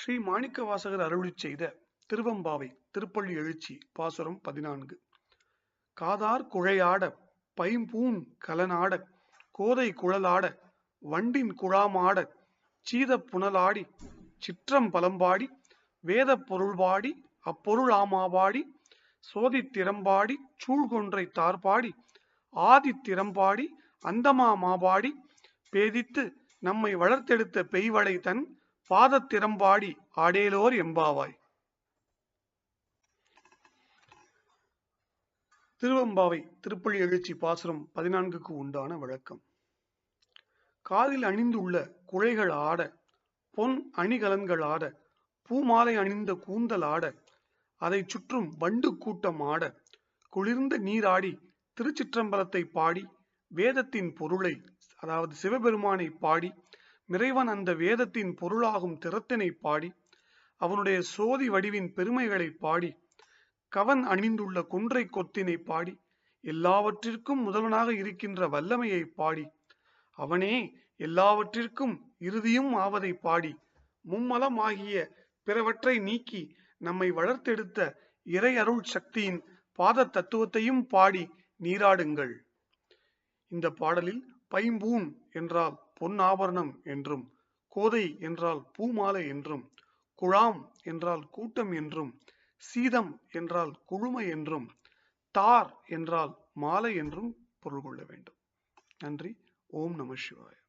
ஸ்ரீ மாணிக்க வாசகர் அருளி செய்த திருவம்பாவை திருப்பள்ளி எழுச்சி பாசுரம் பதினான்கு. காதார் குழையாட பைம்பூன் கலனாட கோதை குழலாட வண்டின் குழாமாட சீதப் புனலாடி சிற்றம் பலம்பாடி வேதப் பொருள்பாடி அப்பொருள் ஆமாபாடி சோதித் திறம்பாடி சூழ்கொன்றை தார்பாடி ஆதி திறம்பாடி அந்தமா மாபாடி பேதித்து நம்மை வளர்த்தெடுத்த பெய்வளை தன் பாதத்திறம்பாடி ஆடேலோர் எம்பாவாய். திருவம்பாவை திருப்பள்ளி எழுச்சி பாசுரம் பதினான்குக்கு உண்டான விளக்கம் காதில் அணிந்துள்ள குழைகள் ஆட பொன் அணிகலன்கள் ஆட பூமாலை அணிந்த கூந்தல் ஆட அதை சுற்றும் வண்டு கூட்டம் ஆட குளிர்ந்த நீராடி திருச்சிற்றம்பலத்தை பாடி வேதத்தின் பொருளை அதாவது சிவபெருமானை பாடி இறைவன் அந்த வேதத்தின் பொருளாகும் திறத்தினை பாடி அவனுடைய சோதி வடிவின் பெருமைகளை பாடி கவன் அணிந்துள்ள குன்றை கொத்தினை பாடி எல்லாவற்றிற்கும் முதல்வனாக இருக்கின்ற வல்லமையை பாடி அவனே எல்லாவற்றிற்கும் இறுதியும் ஆவதை பாடி மும்மலம் ஆகிய பிறவற்றை நீக்கி நம்மை வளர்த்தெடுத்த இறை அருள் சக்தியின் பாத தத்துவத்தையும் பாடி நீராடுங்கள். இந்த பாடலில் பைம்பூன் என்றால் பொன்னாபரணம் என்றும் கோதை என்றால் பூமாலை என்றும் குழாம் என்றால் கூட்டம் என்றும் சீதம் என்றால் குழுமை என்றும் தார் என்றால் மாலை என்றும் பொருள் கொள்ள வேண்டும். நன்றி. ஓம் நம சிவாய.